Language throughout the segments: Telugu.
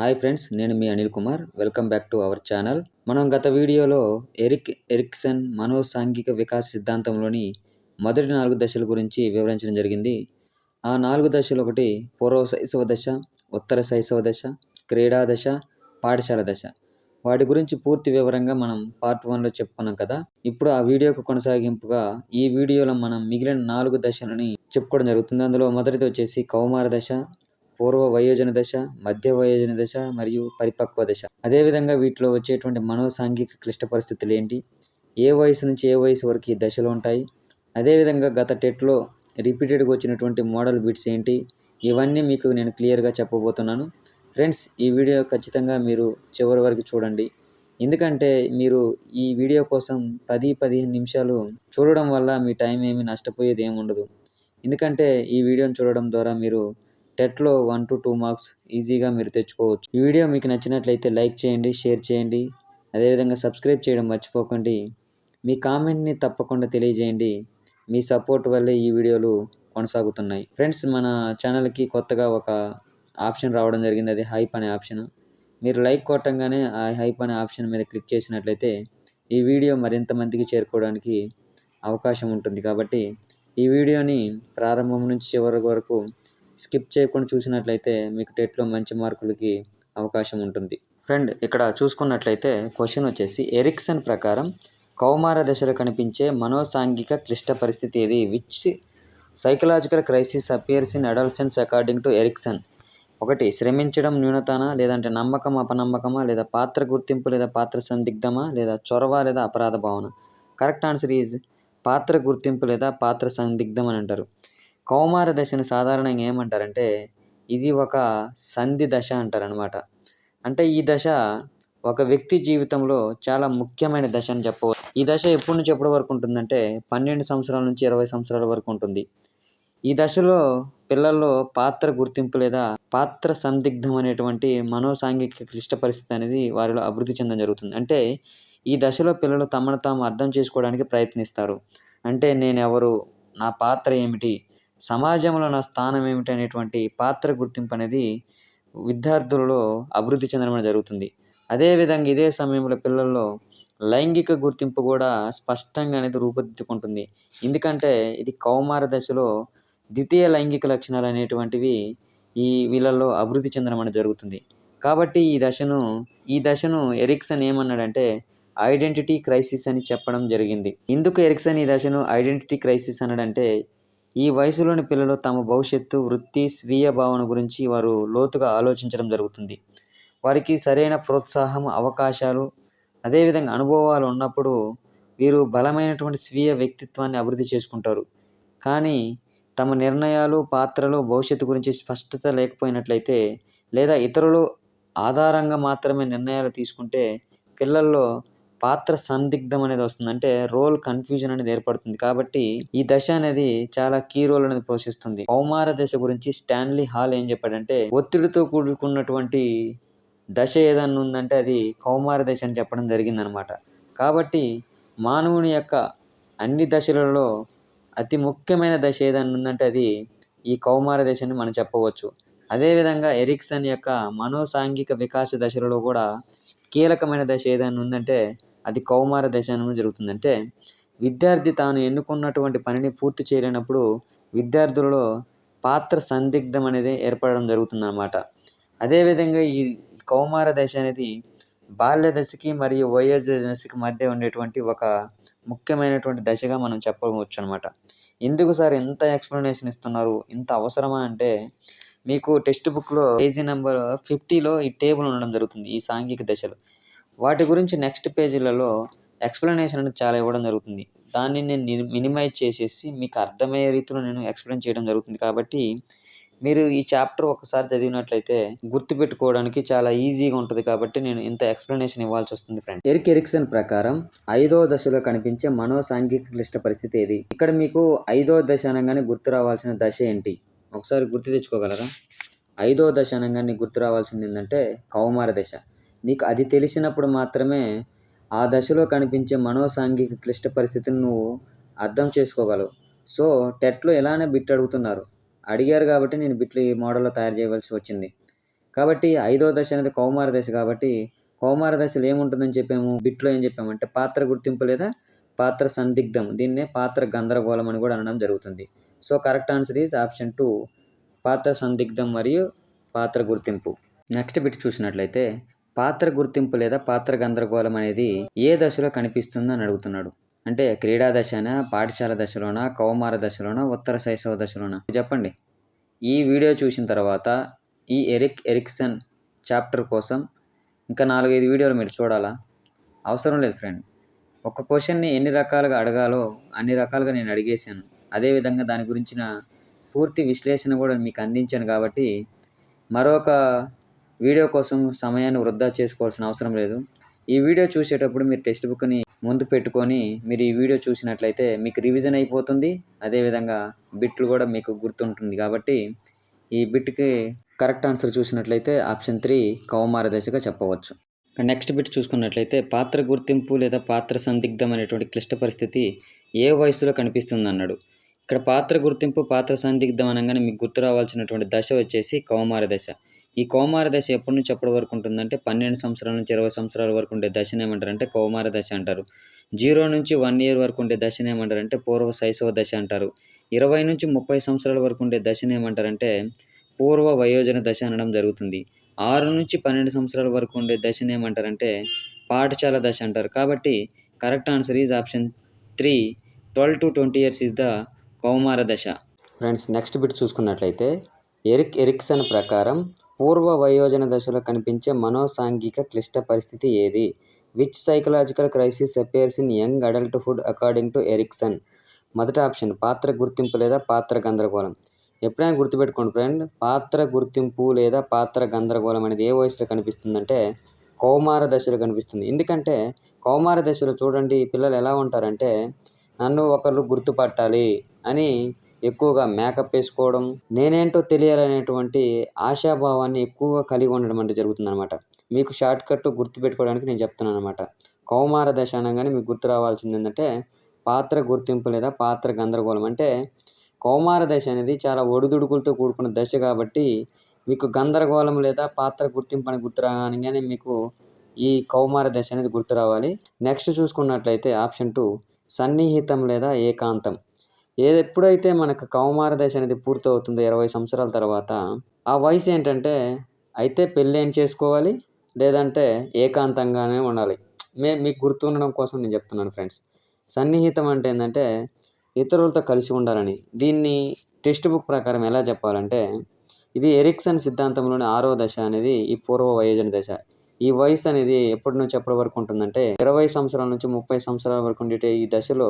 హాయ్ ఫ్రెండ్స్ నేను మీ Anil Kumar. Welcome back to our channel. మనం గత వీడియోలో ఎరిక్ ఎరిక్సన్ మనో సాంఘిక వికాస్ సిద్ధాంతంలోని మొదటి నాలుగు దశల గురించి వివరించడం జరిగింది. ఆ నాలుగు దశలు ఒకటి పూర్వ శైశవ దశ ఉత్తర శైశవ దశ క్రీడా దశ పాఠశాల దశ. వాటి గురించి పూర్తి వివరంగా మనం పార్ట్ వన్లో చెప్పుకున్నాం కదా. ఇప్పుడు ఆ వీడియోకు కొనసాగింపుగా ఈ వీడియోలో మనం మిగిలిన నాలుగు దశలని చెప్పుకోవడం జరుగుతుంది. అందులో మొదటిది వచ్చేసి కౌమార దశ పూర్వ వయోజన దశ మధ్య వయోజన దశ మరియు పరిపక్వ దశ. అదేవిధంగా వీటిలో వచ్చేటువంటి మనోసాంఘిక క్లిష్ట పరిస్థితులు ఏంటి? ఏ వయసు నుంచి ఏ వయసు వరకు ఈ దశలు ఉంటాయి? అదేవిధంగా గత టెట్లో రిపీటెడ్గా వచ్చినటువంటి మోడల్ బిట్స్ ఏంటి? ఇవన్నీ మీకు నేను క్లియర్గా చెప్పబోతున్నాను. ఫ్రెండ్స్ ఈ వీడియో ఖచ్చితంగా మీరు చివరి వరకు చూడండి. ఎందుకంటే మీరు ఈ వీడియో కోసం పది పదిహేను నిమిషాలు చూడడం వల్ల మీ టైం ఏమి నష్టపోయేది ఏమి ఉండదు. ఎందుకంటే ఈ వీడియోని చూడడం ద్వారా మీరు టెట్లో వన్ టు టూ మార్క్స్ ఈజీగా మీరు తెచ్చుకోవచ్చు. ఈ వీడియో మీకు నచ్చినట్లయితే లైక్ చేయండి షేర్ చేయండి. అదేవిధంగా సబ్స్క్రైబ్ చేయడం మర్చిపోకండి. మీ కామెంట్ని తప్పకుండా తెలియజేయండి. మీ సపోర్ట్ వల్లే ఈ వీడియోలు కొనసాగుతున్నాయి. ఫ్రెండ్స్ మన ఛానల్కి కొత్తగా ఒక ఆప్షన్ రావడం జరిగింది. అది హైప్ అనే ఆప్షన్. మీరు లైక్ కొట్టంగానే ఆ హైప్ అనే ఆప్షన్ మీద క్లిక్ చేసినట్లయితే ఈ వీడియో మరింత మందికి చేరుకోవడానికి అవకాశం ఉంటుంది. కాబట్టి ఈ వీడియోని ప్రారంభం నుంచి చివరి వరకు స్కిప్ చేయకుండా చూసినట్లయితే మీకు టెట్లో మంచి మార్కులకి అవకాశం ఉంటుంది. ఫ్రెండ్ ఇక్కడ చూసుకున్నట్లయితే క్వశ్చన్ వచ్చేసి ఎరిక్సన్ ప్రకారం కౌమార దశలో కనిపించే మనోసాంఘిక క్లిష్ట పరిస్థితి ఏది? Which psychological crisis appears in adolescence according to Erikson ఒకటి శ్రమించడం న్యూనతనా? లేదంటే నమ్మకం అపనమ్మకమా? లేదా పాత్ర గుర్తింపు లేదా పాత్ర సందిగ్ధమా? లేదా చొరవ లేదా అపరాధ భావన? కరెక్ట్ ఆన్సర్ ఈజ్ పాత్ర గుర్తింపు లేదా పాత్ర సందిగ్ధం అని అంటారు. కౌమార దశను సాధారణంగా ఏమంటారంటే ఇది ఒక సంధి దశ అంటారనమాట అంటే ఈ దశ ఒక వ్యక్తి జీవితంలో చాలా ముఖ్యమైన దశ అని చెప్పవచ్చు. ఈ దశ ఎప్పటి నుంచి ఎప్పటి వరకు ఉంటుందంటే పన్నెండు సంవత్సరాల నుంచి ఇరవై సంవత్సరాల వరకు ఉంటుంది. ఈ దశలో పిల్లల్లో పాత్ర గుర్తింపు లేదా పాత్ర సందిగ్ధం అనేటువంటి మనోసాంఘిక క్లిష్ట పరిస్థితి అనేది వారిలో అభివృద్ధి చెందడం జరుగుతుంది. అంటే ఈ దశలో పిల్లలు తమను తాము అర్థం చేసుకోవడానికి ప్రయత్నిస్తారు. అంటే నేను ఎవరు నా పాత్ర ఏమిటి? సమాజంలో నా స్థానం ఏమిటి అనేటువంటి పాత్ర గుర్తింపు అనేది విద్యార్థులలో అభివృద్ధి చెందడం జరుగుతుంది. అదేవిధంగా ఇదే సమయంలో పిల్లల్లో లైంగిక గుర్తింపు కూడా స్పష్టంగా అనేది రూపుదిద్దుకుంటుంది. ఎందుకంటే ఇది కౌమార దశలో ద్వితీయ లైంగిక లక్షణాలు అనేటువంటివి ఈ వీళ్ళల్లో అభివృద్ధి చెందడం అనేది జరుగుతుంది. కాబట్టి ఈ దశను ఈ దశను ఎరిక్సన్ ఏమన్నాడంటే ఐడెంటిటీ క్రైసిస్ అని చెప్పడం జరిగింది. ఎందుకు ఎరిక్సన్ ఈ దశను ఐడెంటిటీ క్రైసిస్ అన్నాడంటే ఈ వయసులోని పిల్లలు తమ భవిష్యత్తు వృత్తి స్వీయ భావన గురించి వారు లోతుగా ఆలోచించడం జరుగుతుంది. వారికి సరైన ప్రోత్సాహం అవకాశాలు అదేవిధంగా అనుభవాలు ఉన్నప్పుడు వీరు బలమైనటువంటి స్వీయ వ్యక్తిత్వాన్ని అభివృద్ధి చేసుకుంటారు. కానీ తమ నిర్ణయాలు పాత్రలు భవిష్యత్తు గురించి స్పష్టత లేకపోయినట్లయితే లేదా ఇతరులు ఆధారంగా మాత్రమే నిర్ణయాలు తీసుకుంటే పిల్లల్లో పాత్ర సందిగ్ధం అనేది వస్తుంది. అంటే రోల్ కన్ఫ్యూజన్ అనేది ఏర్పడుతుంది. కాబట్టి ఈ దశ అనేది చాలా కీ రోల్ అనేది పోషిస్తుంది. కౌమార దశ గురించి స్టాన్లీ హాల్ ఏం చెప్పాడంటే ఒత్తిడితో కూడుకున్నటువంటి దశ ఏదన్నా ఉందంటే అది కౌమార దశ అని చెప్పడం జరిగిందనమాట. కాబట్టి మానవుని యొక్క అన్ని దశలలో అతి ముఖ్యమైన దశ ఏదన్నా ఉందంటే అది ఈ కౌమార దశ అని మనం చెప్పవచ్చు. అదేవిధంగా ఎరిక్సన్ యొక్క మనోసాంఘిక వికాస దశలలో కూడా కీలకమైన దశ ఏదైనా ఉందంటే అది కౌమార దశ జరుగుతుందంటే జరుగుతుంది అంటే విద్యార్థి తాను ఎన్నుకున్నటువంటి పనిని పూర్తి చేయలేనప్పుడు విద్యార్థులలో పాత్ర సందిగ్ధం అనేది ఏర్పడడం జరుగుతుందన్నమాట. అదేవిధంగా ఈ కౌమార దశ అనేది బాల్య దశకి మరియు వయోజ దశకి మధ్య ఉండేటువంటి ఒక ముఖ్యమైనటువంటి దశగా మనం చెప్పవచ్చు అనమాట ఎందుకు సార్ ఎంత ఎక్స్ప్లెనేషన్ ఇస్తున్నారు? ఇంత అవసరమా అంటే మీకు టెక్స్ట్ బుక్లో పేజీ నెంబర్ ఫిఫ్టీలో ఈ టేబుల్ ఉండడం జరుగుతుంది ఈ సాంఘిక దశలు. వాటి గురించి నెక్స్ట్ పేజీలలో ఎక్స్ప్లెనేషన్ అనేది చాలా ఇవ్వడం జరుగుతుంది. దాన్ని నేను మినిమైజ్ చేసేసి మీకు అర్థమయ్యే రీతిలో నేను ఎక్స్ప్లెయిన్ చేయడం జరుగుతుంది. కాబట్టి మీరు ఈ చాప్టర్ ఒకసారి చదివినట్లయితే గుర్తుపెట్టుకోవడానికి చాలా ఈజీగా ఉంటుంది. కాబట్టి నేను ఇంత ఎక్స్ప్లెనేషన్ ఇవ్వాల్సి వస్తుంది ఫ్రెండ్ ఎరిక్ ఎరిక్సన్ ప్రకారం ఐదో దశలో కనిపించే మనోసాంఘిక క్లిష్ట పరిస్థితి ఏది? ఇక్కడ మీకు ఐదో దశ అనగానే గుర్తు రావాల్సిన దశ ఏంటి? ఒకసారి గుర్తు తెచ్చుకోగలరా? ఐదో దశ అనగానే గుర్తు రావాల్సింది ఏంటంటే కౌమార దశ. నీకు అది తెలిసినప్పుడు మాత్రమే ఆ దశలో కనిపించే మనోసాంఘిక క్లిష్ట పరిస్థితిని నువ్వు అర్థం చేసుకోగలవు. సో టెట్లో ఎలానే బిట్ అడుగుతున్నారు. అడిగారు కాబట్టి నేను బిట్లు ఈ మోడల్లో తయారు చేయవలసి వచ్చింది. కాబట్టి ఐదో దశ అనేది కౌమార దశ కాబట్టి కౌమార దశలో ఏముంటుందని చెప్పాము? బిట్లో ఏం చెప్పామంటే పాత్ర గుర్తింపు లేదా పాత్ర సందిగ్ధం. దీన్నే పాత్ర గందరగోళం అని కూడా అనడం జరుగుతుంది. So correct answer is option two పాత్ర సందిగ్ధం మరియు పాత్ర గుర్తింపు. నెక్స్ట్ బిట్ చూసినట్లయితే పాత్ర గుర్తింపు లేదా పాత్ర గందరగోళం అనేది ఏ దశలో కనిపిస్తుందో అని అడుగుతున్నాడు. అంటే క్రీడా దశనా పాఠశాల దశలోనా కౌమార దశలోనా ఉత్తర శైశవ దశలోనా? చెప్పండి. ఈ వీడియో చూసిన తర్వాత ఈ ఎరిక్ ఎరిక్సన్ చాప్టర్ కోసం ఇంకా నాలుగైదు వీడియోలు మీరు చూడాలా? అవసరం లేదు ఫ్రెండ్. ఒక క్వశ్చన్ని ఎన్ని రకాలుగా అడగాలో అన్ని రకాలుగా నేను అడిగేశాను. అదేవిధంగా దాని గురించిన పూర్తి విశ్లేషణ కూడా మీకు అందించాను కాబట్టి మరొక వీడియో కోసం సమయాన్ని వృధా చేసుకోవాల్సిన అవసరం లేదు. ఈ వీడియో చూసేటప్పుడు మీరు టెక్స్ట్ బుక్ని ముందు పెట్టుకొని మీరు ఈ వీడియో చూసినట్లయితే మీకు రివిజన్ అయిపోతుంది. అదేవిధంగా బిట్లు కూడా మీకు గుర్తుంటుంది కాబట్టి ఈ బిట్కి కరెక్ట్ ఆన్సర్ చూసినట్లయితే ఆప్షన్ త్రీ కౌమార దశగా చెప్పవచ్చు నెక్స్ట్ బిట్ చూసుకున్నట్లయితే పాత్ర గుర్తింపు లేదా పాత్ర సందిగ్ధం అనేటువంటి క్లిష్ట పరిస్థితి ఏ వయసులో కనిపిస్తుంది అన్నాడు ఇక్కడ పాత్ర గుర్తింపు పాత్ర సందిగ్ధం అనగానే మీకు గుర్తు రావాల్సినటువంటి దశ వచ్చేసి కౌమార దశ ఈ కౌమార దశ ఎప్పటి నుంచి ఎప్పటి వరకు ఉంటుందంటే పన్నెండు సంవత్సరాల నుంచి ఇరవై సంవత్సరాల వరకు ఉండే దశను ఏమంటారంటే కౌమార దశ అంటారు. జీరో నుంచి వన్ ఇయర్ వరకు ఉండే దశను ఏమంటారంటే పూర్వ శైశవ దశ అంటారు. ఇరవై నుంచి ముప్పై సంవత్సరాల వరకు ఉండే దశను ఏమంటారంటే పూర్వ వయోజన దశ అనడం జరుగుతుంది. ఆరు నుంచి పన్నెండు సంవత్సరాల వరకు ఉండే దశను ఏమంటారంటే పాఠశాల దశ అంటారు. కాబట్టి correct answer is option three. Twelve to twenty years is the కౌమార దశ. ఫ్రెండ్స్ నెక్స్ట్ బిట్ చూసుకున్నట్లయితే ఎరిక్ ఎరిక్సన్ ప్రకారం పూర్వ వయోజన దశలో కనిపించే మనోసాంఘిక క్లిష్ట పరిస్థితి ఏది? Which psychological crisis appears in young adulthood according to Erikson? మొదటి ఆప్షన్ పాత్ర గుర్తింపు లేదా పాత్ర గందరగోళం. ఎప్పుడైనా గుర్తుపెట్టుకోండి ఫ్రెండ్ పాత్ర గుర్తింపు లేదా పాత్ర గందరగోళం అనేది ఏ వయసులో కనిపిస్తుందంటే కౌమార దశలో కనిపిస్తుంది. ఎందుకంటే కౌమార దశలో చూడండి పిల్లలు ఎలా ఉంటారంటే నన్ను ఒకరు గుర్తుపట్టాలి అని ఎక్కువగా మేకప్ వేసుకోవడం నేనేంటో తెలియాలనేటువంటి ఆశాభావాన్ని ఎక్కువగా కలిగి ఉండడం అంటే జరుగుతుందన్నమాట. మీకు షార్ట్ కట్ గుర్తుపెట్టుకోవడానికి నేను చెప్తున్నాను అనమాట కౌమార దశ అనగానే మీకు గుర్తు రావాల్సింది ఏంటంటే పాత్ర గుర్తింపు లేదా పాత్ర గందరగోళం. అంటే కౌమార దశ అనేది చాలా ఒడిదుడుకులతో కూడుకున్న దశ కాబట్టి మీకు గందరగోళం లేదా పాత్ర గుర్తింపు అని గుర్తు రాగానే మీకు ఈ కౌమార దశ అనేది గుర్తు రావాలి. నెక్స్ట్ చూసుకున్నట్లయితే ఆప్షన్ టూ సన్నిహితం లేదా ఏకాంతం. ఏది ఎప్పుడైతే మనకు కౌమార దశ అనేది పూర్తవుతుందో ఇరవై సంవత్సరాల తర్వాత ఆ వయసు ఏంటంటే అయితే పెళ్ళి ఏం చేసుకోవాలి? లేదంటే ఏకాంతంగానే ఉండాలి. మే మీకు గుర్తుండడం కోసం నేను చెప్తున్నాను ఫ్రెండ్స్. సన్నిహితం అంటే ఏంటంటే ఇతరులతో కలిసి ఉండాలని. దీన్ని టెక్స్ట్ బుక్ ప్రకారం ఎలా చెప్పాలంటే ఇది ఎరిక్సన్ సిద్ధాంతంలోని ఆరో దశ అనేది ఈ పూర్వ వయోజన దశ. ఈ వయసు అనేది ఎప్పటి నుంచి ఎప్పటి వరకు ఉంటుందంటే ఇరవై సంవత్సరాల నుంచి ముప్పై సంవత్సరాల వరకు ఉండే ఈ దశలో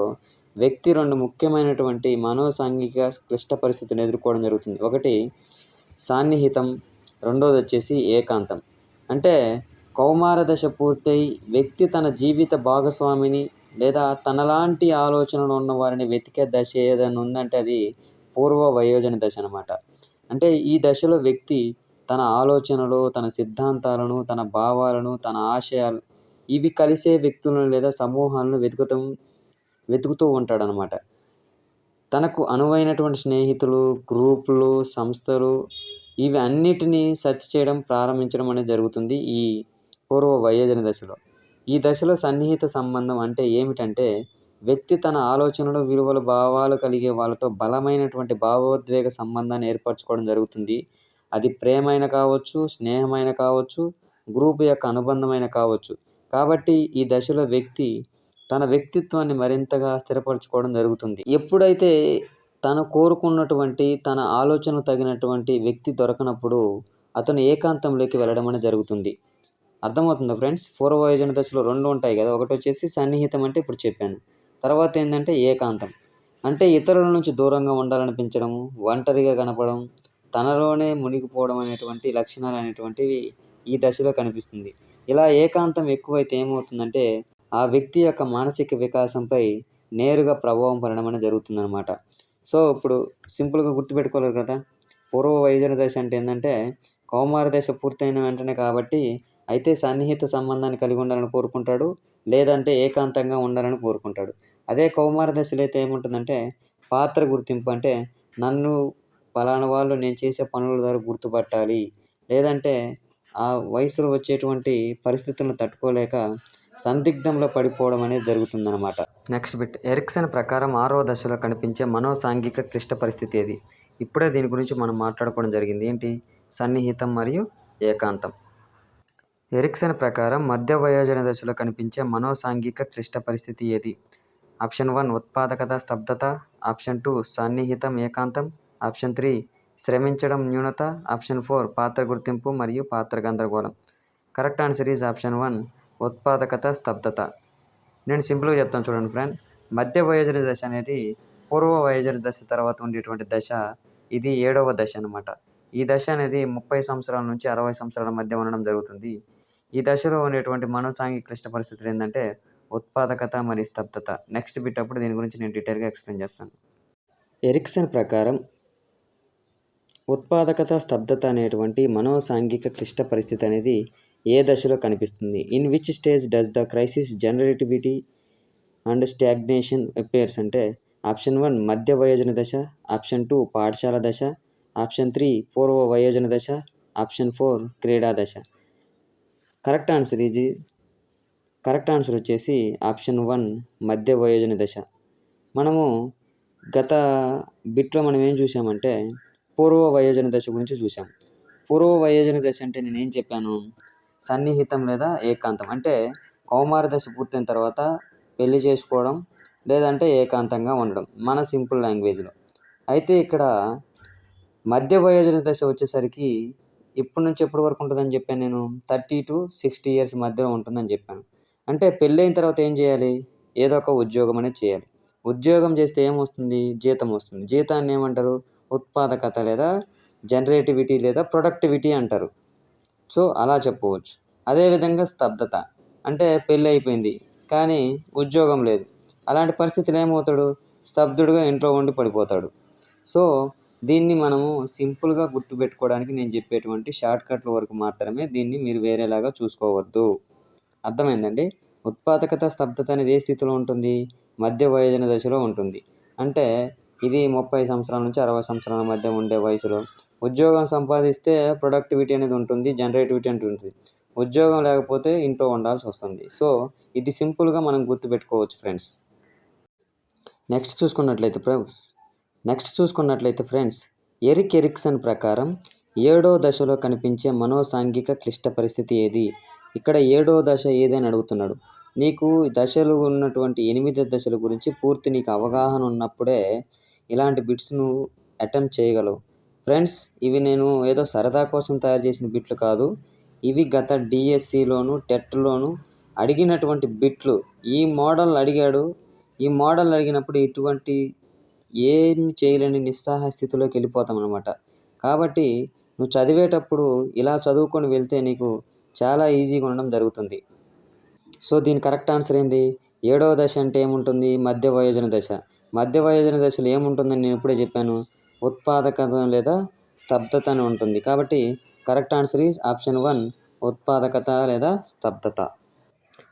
వ్యక్తి రెండు ముఖ్యమైనటువంటి మనోసాంఘిక క్లిష్ట పరిస్థితులను ఎదుర్కోవడం జరుగుతుంది. ఒకటి సాన్నిహితం. రెండోది వచ్చేసి ఏకాంతం. అంటే కౌమార దశ పూర్తయి వ్యక్తి తన జీవిత భాగస్వామిని లేదా తనలాంటి ఆలోచనలు ఉన్న వారిని వెతికే దశ ఏదైనా ఉందంటే అది పూర్వ వయోజన దశ అనమాట అంటే ఈ దశలో వ్యక్తి తన ఆలోచనలు తన సిద్ధాంతాలను తన భావాలను తన ఆశయాలు ఇవి కలిసే వ్యక్తులను లేదా సమూహాలను వెతుకుతాం వెతుకుతూ ఉంటాడనమాట. తనకు అనువైనటువంటి స్నేహితులు గ్రూపులు సంస్థలు ఇవి అన్నిటినీ సెర్చ్ చేయడం ప్రారంభించడం అనేది జరుగుతుంది ఈ పూర్వ వయోజన దశలో. ఈ దశలో సన్నిహిత సంబంధం అంటే ఏమిటంటే వ్యక్తి తన ఆలోచనలు విలువలు భావాలు కలిగే వాళ్ళతో బలమైనటువంటి భావోద్వేగ సంబంధాన్ని ఏర్పరచుకోవడం జరుగుతుంది. అది ప్రేమైన కావచ్చు స్నేహమైన కావచ్చు గ్రూప్ యొక్క అనుబంధమైన కావచ్చు. కాబట్టి ఈ దశలో వ్యక్తి తన వ్యక్తిత్వాన్ని మరింతగా స్థిరపరచుకోవడం జరుగుతుంది. ఎప్పుడైతే తను కోరుకున్నటువంటి తన ఆలోచనకు తగినటువంటి వ్యక్తి దొరకనప్పుడు అతను ఏకాంతంలోకి వెళ్ళడం అనేది జరుగుతుంది. అర్థమవుతుందా ఫ్రెండ్స్? పూర్వయోజన దశలో రెండు ఉంటాయి కదా. ఒకటి వచ్చేసి సన్నిహితం అంటే ఇప్పుడు చెప్పాను. తర్వాత ఏంటంటే ఏకాంతం. అంటే ఇతరుల నుంచి దూరంగా ఉండాలనిపించడము ఒంటరిగా కనపడం తనలోనే మునిగిపోవడం అనేటువంటి లక్షణాలు అనేటువంటివి ఈ దశలో కనిపిస్తుంది. ఇలా ఏకాంతం ఎక్కువైతే ఏమవుతుందంటే ఆ వ్యక్తి యొక్క మానసిక వికాసంపై నేరుగా ప్రభావం పడడం అనేది జరుగుతుందన్నమాట. సో ఇప్పుడు సింపుల్గా గుర్తుపెట్టుకోలేరు కదా. పూర్వ వయోజన దశ అంటే ఏంటంటే కౌమార దశ పూర్తయిన వెంటనే కాబట్టి అయితే సన్నిహిత సంబంధాన్ని కలిగి ఉండాలని కోరుకుంటాడు లేదంటే ఏకాంతంగా ఉండాలని కోరుకుంటాడు. అదే కౌమార దశలో అయితే ఏముంటుందంటే పాత్ర గుర్తింపు అంటే నన్ను పలానా వాళ్ళు నేను చేసే పనుల ద్వారా గుర్తుపట్టాలి. లేదంటే ఆ వయసులో వచ్చేటువంటి పరిస్థితులను తట్టుకోలేక సందిగ్ధంలో పడిపోవడం అనేది జరుగుతుందన్నమాట. Next bit. ఎరిక్సన్ ప్రకారం ఆరో దశలో కనిపించే మనోసాంఘిక క్లిష్ట పరిస్థితి ఏది? ఇప్పుడే దీని గురించి మనం మాట్లాడుకోవడం జరిగింది. ఏంటి? సన్నిహితం మరియు ఏకాంతం. ఎరిక్సన్ ప్రకారం మధ్య వయోజన దశలో కనిపించే మనోసాంఘిక క్లిష్ట పరిస్థితి ఏది? ఆప్షన్ వన్ ఉత్పాదకత స్తబ్దత. ఆప్షన్ టూ సన్నిహితం ఏకాంతం. ఆప్షన్ త్రీ శ్రమించడం న్యూనత. ఆప్షన్ ఫోర్ పాత్ర గుర్తింపు మరియు పాత్ర గందరగోళం. Correct answer is option one ఉత్పాదకత స్తబ్దత. నేను సింపుల్గా చెప్తాను చూడండి ఫ్రెండ్. మధ్య వయోజన దశ అనేది పూర్వ వయోజన దశ తర్వాత ఉండేటువంటి దశ. ఇది ఏడవ దశ అనమాట ఈ దశ అనేది ముప్పై సంవత్సరాల నుంచి అరవై సంవత్సరాల మధ్య ఉండడం జరుగుతుంది. ఈ దశలో ఉండేటువంటి మనోసాంఘిక క్లిష్ట పరిస్థితులు ఏంటంటే ఉత్పాదకత మరియు స్తబ్దత. నెక్స్ట్ బిట్ అప్పుడు దీని గురించి నేను డీటెయిల్గా ఎక్స్ప్లెయిన్ చేస్తాను. ఎరిక్సన్ ప్రకారం ఉత్పాదకత స్తబ్దత అనేటువంటి మనోసాంఘిక క్లిష్ట పరిస్థితి అనేది ఏ దశలో కనిపిస్తుంది? In which stage does the crisis generativity and stagnation appears అంటే ఆప్షన్ వన్ మధ్య వయోజన దశ. ఆప్షన్ టూ పాఠశాల దశ. ఆప్షన్ త్రీ పూర్వ వయోజన దశ. ఆప్షన్ ఫోర్ క్రీడా దశ. కరెక్ట్ ఆన్సర్ ఇది కరెక్ట్ ఆన్సర్ వచ్చేసి ఆప్షన్ వన్ మధ్య వయోజన దశ. మనము గత బిట్లో మనం ఏం చూసామంటే పూర్వ వయోజన దశ గురించి చూసాం పూర్వ వయోజన దశ అంటే నేను ఏం చెప్పాను? సన్నిహితం లేదా ఏకాంతం. అంటే కౌమార దశ పూర్తయిన తర్వాత పెళ్ళి చేసుకోవడం లేదంటే ఏకాంతంగా ఉండడం మన సింపుల్ లాంగ్వేజ్లో అయితే ఇక్కడ మధ్య వయోజన దశ వచ్చేసరికి ఇప్పటి నుంచి ఎప్పటి వరకు ఉంటుందని చెప్పాను నేను? థర్టీ టు సిక్స్టీ ఇయర్స్ మధ్యలో ఉంటుందని చెప్పాను. అంటే పెళ్ళైన తర్వాత ఏం చేయాలి? ఏదో ఒక ఉద్యోగం అనేది చేయాలి. ఉద్యోగం చేస్తే ఏమొస్తుంది జీతం వస్తుంది. జీతాన్ని ఏమంటారు? ఉత్పాదకత లేదా జనరేటివిటీ లేదా ప్రొడక్టివిటీ అంటారు. సో అలా చెప్పవచ్చు అదేవిధంగా స్తబ్దత. అంటే పెళ్ళి అయిపోయింది. కానీ ఉద్యోగం లేదు. అలాంటి పరిస్థితులు ఏమవుతాడు? స్తబ్దుడుగా ఇంట్లో ఉండి పడిపోతాడు. సో దీన్ని మనము సింపుల్గా గుర్తుపెట్టుకోవడానికి నేను చెప్పేటువంటి షార్ట్ కట్ల వరకు మాత్రమే దీన్ని మీరు వేరేలాగా చూసుకోవద్దు. అర్థమైందండి? ఉత్పాదకత స్తబ్దత అనేది ఏ స్థితిలో ఉంటుంది? మధ్య వయోజన దశలో ఉంటుంది. అంటే ఇది ముప్పై సంవత్సరాల నుంచి అరవై సంవత్సరాల మధ్య ఉండే వయసులో. ఉద్యోగం సంపాదిస్తే ప్రొడక్టివిటీ అనేది ఉంటుంది జనరేటివిటీ అనేది ఉంటుంది. ఉద్యోగం లేకపోతే ఇంట్లో ఉండాల్సి వస్తుంది. సో ఇది సింపుల్గా మనం గుర్తుపెట్టుకోవచ్చు ఫ్రెండ్స్. నెక్స్ట్ చూసుకున్నట్లయితే ఫ్రెండ్స్ నెక్స్ట్ చూసుకున్నట్లయితే ఫ్రెండ్స్ ఎరిక్ ఎరిక్సన్ ప్రకారం ఏడో దశలో కనిపించే మనోసాంఘిక క్లిష్ట పరిస్థితి ఏది? ఇక్కడ ఏడో దశ ఏదని అడుగుతున్నాడు. నీకు దశలు ఉన్నటువంటి ఎనిమిది దశల గురించి పూర్తి నీకు అవగాహన ఉన్నప్పుడే ఇలాంటి బిట్స్ను అటెంప్ట్ చేయగలవు. ఫ్రెండ్స్ ఇవి నేను ఏదో సరదా కోసం తయారు చేసిన బిట్లు కాదు. ఇవి గత డిఎస్సిలోను టెట్లోను అడిగినటువంటి బిట్లు. ఈ మోడల్ అడిగాడు. ఈ మోడల్ అడిగినప్పుడు ఇటువంటి ఏమి చేయలేని నిస్సహాయ స్థితిలోకి వెళ్ళిపోతాం అనమాట కాబట్టి నువ్వు చదివేటప్పుడు ఇలా చదువుకొని వెళ్తే నీకు చాలా ఈజీగా ఉండడం జరుగుతుంది. సో దీని కరెక్ట్ ఆన్సర్ ఏంది? ఏడవ దశ అంటే ఏముంటుంది? మధ్య వయోజన దశ. మధ్య వయోజన దశలో ఏముంటుందని నేను ఇప్పుడే చెప్పాను. ఉత్పాదకత లేదా స్తబ్దత అని ఉంటుంది. కాబట్టి correct answer is option one ఉత్పాదకత లేదా స్తబ్దత.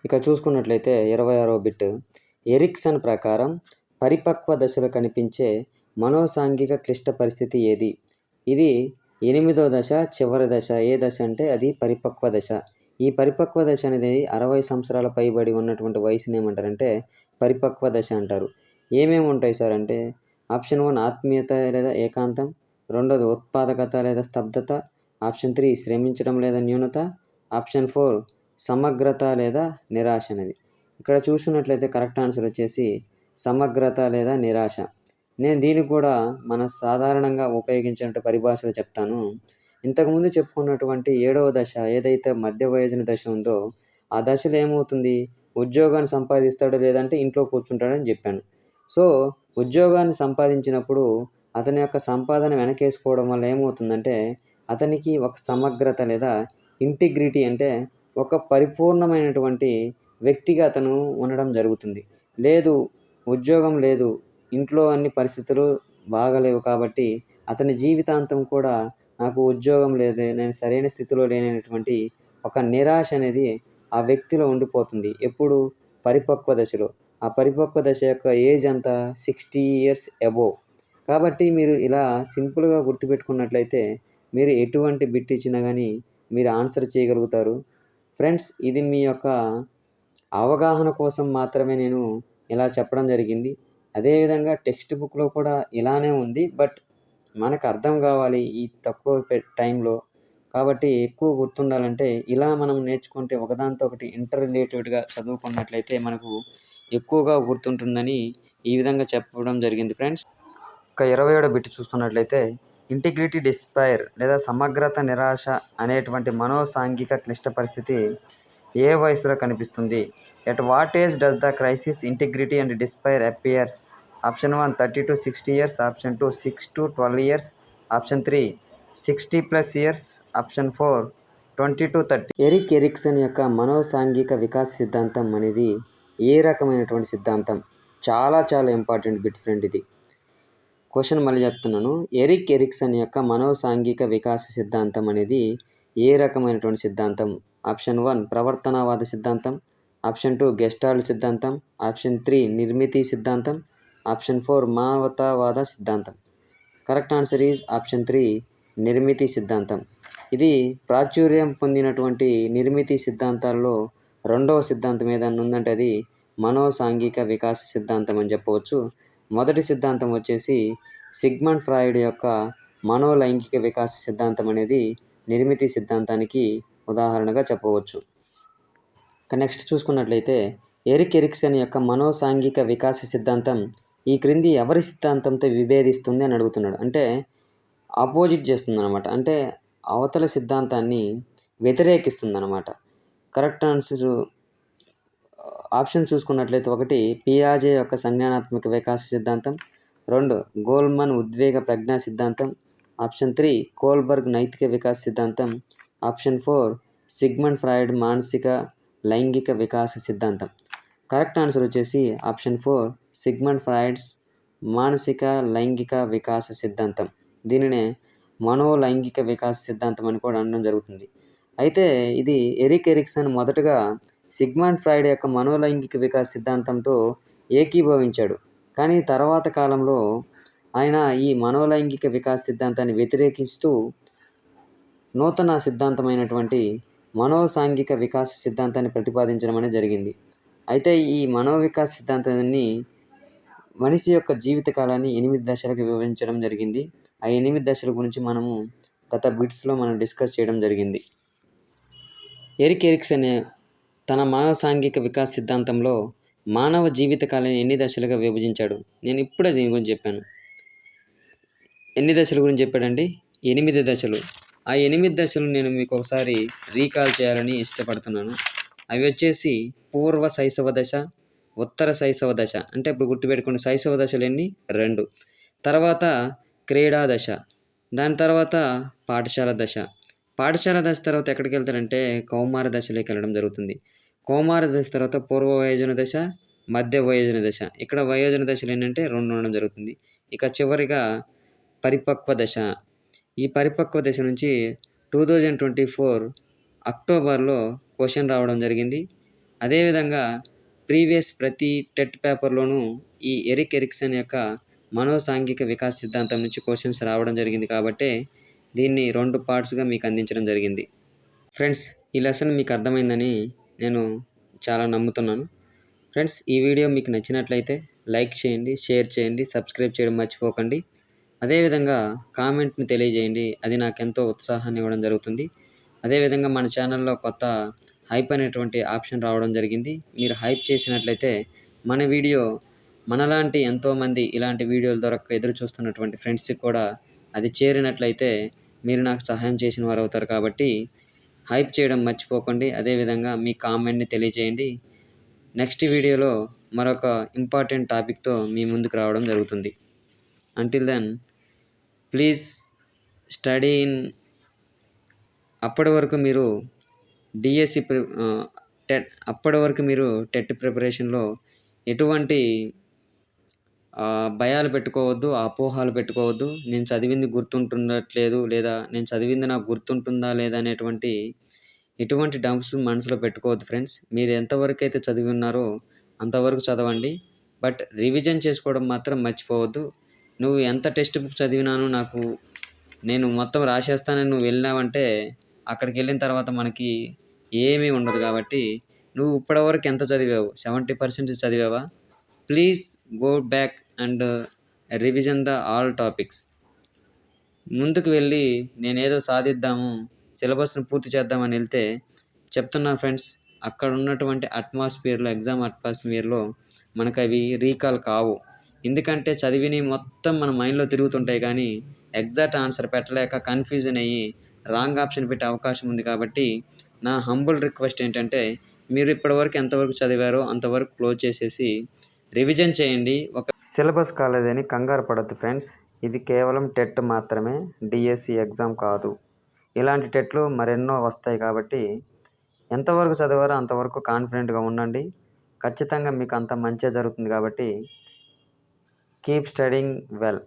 ఇక చూసుకున్నట్లయితే ఇరవై ఆరో బిట్. ఎరిక్సన్ ప్రకారం పరిపక్వ దశలో కనిపించే మనోసాంఘిక క్లిష్ట పరిస్థితి ఏది? ఇది ఎనిమిదో దశ చివరి దశ. ఏ దశ అంటే అది పరిపక్వ దశ. ఈ పరిపక్వ దశ అనేది అరవై సంవత్సరాల పైబడి ఉన్నటువంటి వయసుని ఏమంటారంటే పరిపక్వ దశ అంటారు. ఏమేమి ఉంటాయి సార్ అంటే ఆప్షన్ వన్ ఆత్మీయత లేదా ఏకాంతం రెండోది ఉత్పాదకత లేదా స్తబ్దత ఆప్షన్ త్రీ శ్రమించడం లేదా న్యూనత ఆప్షన్ ఫోర్ సమగ్రత లేదా నిరాశ అనేది. ఇక్కడ చూసినట్లయితే కరెక్ట్ ఆన్సర్ వచ్చేసి సమగ్రత లేదా నిరాశ. నేను దీనికి కూడా మన సాధారణంగా ఉపయోగించిన పరిభాషలో చెప్తాను. ఇంతకుముందు చెప్పుకున్నటువంటి ఏడవ దశ ఏదైతే మధ్య వయోజన దశ ఉందో ఆ దశలో ఏమవుతుంది? ఉద్యోగాన్ని సంపాదిస్తాడు లేదంటే ఇంట్లో కూర్చుంటాడని చెప్పాను. సో ఉద్యోగాన్ని సంపాదించినప్పుడు అతని యొక్క సంపాదన వెనకేసుకోవడం వల్ల ఏమవుతుందంటే అతనికి ఒక సమగ్రత లేదా ఇంటిగ్రిటీ అంటే ఒక పరిపూర్ణమైనటువంటి వ్యక్తిగా అతను ఉండడం జరుగుతుంది. లేదు ఉద్యోగం లేదు ఇంట్లో అన్ని పరిస్థితులు బాగలేవు కాబట్టి అతని జీవితాంతం కూడా నాకు ఉద్యోగం లేదు నేను సరైన స్థితిలో లేనటువంటి ఒక నిరాశ అనేది ఆ వ్యక్తిలో ఉండిపోతుంది ఎప్పుడు పరిపక్వ దశలో. ఆ పరిపక్వ దశ యొక్క ఏజ్ అంతా సిక్స్టీ ఇయర్స్ అబోవ్. కాబట్టి మీరు ఇలా సింపుల్గా గుర్తుపెట్టుకున్నట్లయితే మీరు ఎటువంటి బిట్ ఇచ్చినా కానీ మీరు ఆన్సర్ చేయగలుగుతారు. ఫ్రెండ్స్ ఇది మీ యొక్క అవగాహన కోసం మాత్రమే నేను ఇలా చెప్పడం జరిగింది. అదేవిధంగా టెక్స్ట్ బుక్లో కూడా ఇలానే ఉంది. బట్ మనకు అర్థం కావాలి ఈ తక్కువ టైంలో. కాబట్టి ఎక్కువ గుర్తుండాలంటే ఇలా మనం నేర్చుకుంటే ఒకదానితో ఒకటి ఇంటర్ రిలేటెడ్గా చదువుకున్నట్లయితే మనకు ఎక్కువగా గుర్తుంటుందని ఈ విధంగా చెప్పడం జరిగింది ఫ్రెండ్స్. ఒక ఇరవై ఏడో బిట్ చూస్తున్నట్లయితే ఇంటిగ్రిటీ డిస్పైర్ లేదా సమగ్రత నిరాశ అనేటువంటి మనోసాంఘిక క్లిష్ట పరిస్థితి ఏ వయసులో కనిపిస్తుంది? At what age does the crisis integrity and despair appears option one thirty to sixty years option two six to twelve years option three sixty plus years option four twenty to thirty Erik Erikson యొక్క మనోసాంఘిక వికాస సిద్ధాంతం అనేది ఏ రకమైనటువంటి సిద్ధాంతం? చాలా చాలా ఇంపార్టెంట్ బిట్ ఫ్రెండ్ ఇది. క్వశ్చన్ మళ్ళీ చెప్తున్నాను. ఎరిక్ ఎరిక్సన్ యొక్క మనోసాంఘిక వికాస సిద్ధాంతం అనేది ఏ రకమైనటువంటి సిద్ధాంతం? ఆప్షన్ వన్ ప్రవర్తనవాద సిద్ధాంతం. ఆప్షన్ టూ గెస్టాల్డ్ సిద్ధాంతం. ఆప్షన్ త్రీ నిర్మితి సిద్ధాంతం. ఆప్షన్ ఫోర్ మానవతావాద సిద్ధాంతం. Correct answer is option three నిర్మితి సిద్ధాంతం. ఇది ప్రాచుర్యం పొందినటువంటి నిర్మితి సిద్ధాంతాల్లో రెండవ సిద్ధాంతం ఏదన్నా ఉందంటే అది మనోసాంఘిక వికాస సిద్ధాంతం అని చెప్పవచ్చు. మొదటి సిద్ధాంతం వచ్చేసి సిగ్మండ్ ఫ్రాయిడ్ యొక్క మనోలైంగిక వికాస సిద్ధాంతం అనేది నిర్మితి సిద్ధాంతానికి ఉదాహరణగా చెప్పవచ్చు. ఇక నెక్స్ట్ చూసుకున్నట్లయితే ఎరిక్ ఎరిక్సన్ యొక్క మనోసాంఘిక వికాస సిద్ధాంతం ఈ క్రింది ఎవరి సిద్ధాంతంతో విభేదిస్తుంది అని అడుగుతున్నాడు. అంటే ఆపోజిట్ చేస్తుంది అనమాట అంటే అవతల సిద్ధాంతాన్ని వ్యతిరేకిస్తుంది అనమాట కరెక్ట్ ఆన్సర్ ఆప్షన్ చూసుకున్నట్లయితే ఒకటి పియాజే యొక్క సంజ్ఞానాత్మక వికాస సిద్ధాంతం. రెండు గోల్మన్ ఉద్వేగ ప్రజ్ఞా సిద్ధాంతం. ఆప్షన్ త్రీ కోల్బర్గ్ నైతిక వికాస సిద్ధాంతం. ఆప్షన్ ఫోర్ సిగ్మండ్ ఫ్రాయిడ్ మానసిక లైంగిక వికాస సిద్ధాంతం. కరెక్ట్ ఆన్సర్ వచ్చేసి ఆప్షన్ ఫోర్ సిగ్మండ్ ఫ్రాయిడ్స్ మానసిక లైంగిక వికాస సిద్ధాంతం. దీనినే మనోలైంగిక వికాస సిద్ధాంతం అని కూడా అనడం జరుగుతుంది. అయితే ఇది ఎరిక్ ఎరిక్సన్ మొదటగా సిగ్మండ్ ఫ్రాయిడ్ యొక్క మనోలైంగిక వికాస సిద్ధాంతంతో ఏకీభవించాడు. కానీ తర్వాత కాలంలో ఆయన ఈ మనోలైంగిక వికాస సిద్ధాంతాన్ని వ్యతిరేకిస్తూ నూతన సిద్ధాంతమైనటువంటి మనోసాంఘిక వికాస సిద్ధాంతాన్ని ప్రతిపాదించడం అనేది జరిగింది. అయితే ఈ మనోవికాస సిద్ధాంతాన్ని మనిషి యొక్క జీవిత కాలాన్ని ఎనిమిది దశలకు వివరించడం జరిగింది. ఆ ఎనిమిది దశల గురించి మనము గత బిట్స్లో మనం డిస్కస్ చేయడం జరిగింది. ఎరిక్ ఎరిక్సన్ తన మానవ సాంఘిక వికాస సిద్ధాంతంలో మానవ జీవిత ఎన్ని దశలుగా విభజించాడు? నేను ఇప్పుడే దీని గురించి చెప్పాను. ఎన్ని దశల గురించి చెప్పాడండి? ఎనిమిది దశలు. ఆ ఎనిమిది దశలు నేను మీకు ఒకసారి రీకాల్ చేయాలని ఇష్టపడుతున్నాను. అవి వచ్చేసి పూర్వ శైశవ దశ ఉత్తర శైశవ దశ. అంటే ఇప్పుడు గుర్తుపెట్టుకున్న శైశవ దశలు ఎన్ని? రెండు. తర్వాత క్రీడా దశ. దాని తర్వాత పాఠశాల దశ. పాఠశాల దశ తర్వాత ఎక్కడికి వెళ్తారంటే కౌమార దశలోకి వెళ్ళడం జరుగుతుంది. కౌమార దశ తర్వాత పూర్వ వయోజన దశ మధ్య వయోజన దశ. ఇక్కడ వయోజన దశలు ఏంటంటే రెండు ఉండడం జరుగుతుంది. ఇక చివరిగా పరిపక్వ దశ. ఈ పరిపక్వ దశ నుంచి టూ థౌజండ్ ట్వంటీ ఫోర్ అక్టోబర్లో క్వశ్చన్ రావడం జరిగింది. అదేవిధంగా ప్రీవియస్ ప్రతి టెట్ పేపర్లోనూ ఈ ఎరిక్ ఎరిక్సన్ యొక్క మనోసాంఘిక వికాస్ సిద్ధాంతం నుంచి క్వశ్చన్స్ రావడం జరిగింది కాబట్టి దీన్ని రెండు పార్ట్స్గా మీకు అందించడం జరిగింది. ఫ్రెండ్స్ ఈ లెసన్ మీకు అర్థమైందని నేను చాలా నమ్ముతున్నాను. ఫ్రెండ్స్ ఈ వీడియో మీకు నచ్చినట్లయితే లైక్ చేయండి షేర్ చేయండి సబ్స్క్రైబ్ చేయడం మర్చిపోకండి. అదేవిధంగా కామెంట్ని తెలియజేయండి. అది నాకు ఎంతో ఉత్సాహాన్ని ఇవ్వడం జరుగుతుంది. అదేవిధంగా మన ఛానల్లో కొత్త హైప్ అనేటువంటి ఆప్షన్ రావడం జరిగింది. మీరు హైప్ చేసినట్లయితే మన వీడియో మనలాంటి ఎంతోమంది ఇలాంటి వీడియోల దొరక్క ఎదురు చూస్తున్నటువంటి ఫ్రెండ్స్కి కూడా అది చేరినట్లయితే మీరు నాకు సహాయం చేసిన వారు అవుతారు కాబట్టి హైప్ చేయడం మర్చిపోకండి. అదేవిధంగా మీ కామెంట్ని తెలియజేయండి. నెక్స్ట్ వీడియోలో మరొక ఇంపార్టెంట్ టాపిక్తో మీ ముందుకు రావడం జరుగుతుంది. Until then please study in అప్పటి వరకు మీరు డిఎస్సి ప్రి టెట్ అప్పటి వరకు మీరు టెట్ ప్రిపరేషన్లో ఎటువంటి భయాలు పెట్టుకోవద్దు అపోహాలు పెట్టుకోవద్దు. నేను చదివింది గుర్తుంటుండట్లేదు లేదా నేను చదివింది నాకు గుర్తుంటుందా లేదా అనేటువంటి ఎటువంటి డౌట్స్ మనసులో పెట్టుకోవద్దు ఫ్రెండ్స్. మీరు ఎంతవరకు అయితే చదివి ఉన్నారో అంతవరకు చదవండి. బట్ రివిజన్ చేసుకోవడం మాత్రం మర్చిపోవద్దు. నువ్వు ఎంత టెక్స్ట్ బుక్ చదివినానో నాకు నేను మొత్తం రాసేస్తానని నువ్వు వెళ్ళినావంటే అక్కడికి వెళ్ళిన తర్వాత మనకి ఏమీ ఉండదు కాబట్టి నువ్వు ఇప్పటివరకు ఎంత చదివావు? Seventy percent చదివావా? Please go back and revision the all topics. ముందుకు వెళ్ళి నేనేదో సాధిద్దాము సిలబస్ను పూర్తి చేద్దామని వెళ్తే చెప్తున్నా ఫ్రెండ్స్ అక్కడ ఉన్నటువంటి అట్మాస్ఫియర్లో ఎగ్జామ్ అట్మాస్ఫియర్లో మనకు అవి రీకాల్ కావు. ఎందుకంటే చదివిని మొత్తం మన మైండ్లో తిరుగుతుంటాయి కానీ ఎగ్జాక్ట్ ఆన్సర్ పెట్టలేక కన్ఫ్యూజన్ అయ్యి రాంగ్ ఆప్షన్ పెట్టే అవకాశం ఉంది కాబట్టి నా హంబుల్ రిక్వెస్ట్ ఏంటంటే మీరు ఇప్పటివరకు ఎంతవరకు చదివారో అంతవరకు క్లోజ్ చేసేసి రివిజన్ చేయండి. ఒక సిలబస్ కాలేదని కంగారు పడద్దు ఫ్రెండ్స్. ఇది కేవలం టెట్ మాత్రమే. డిఎస్సి ఎగ్జామ్ కాదు. ఇలాంటి టెట్లు మరెన్నో వస్తాయి కాబట్టి ఎంతవరకు చదివారో అంతవరకు కాన్ఫిడెంట్గా ఉండండి. ఖచ్చితంగా మీకు అంత మంచిగా జరుగుతుంది కాబట్టి కీప్ స్టడింగ్ వెల్.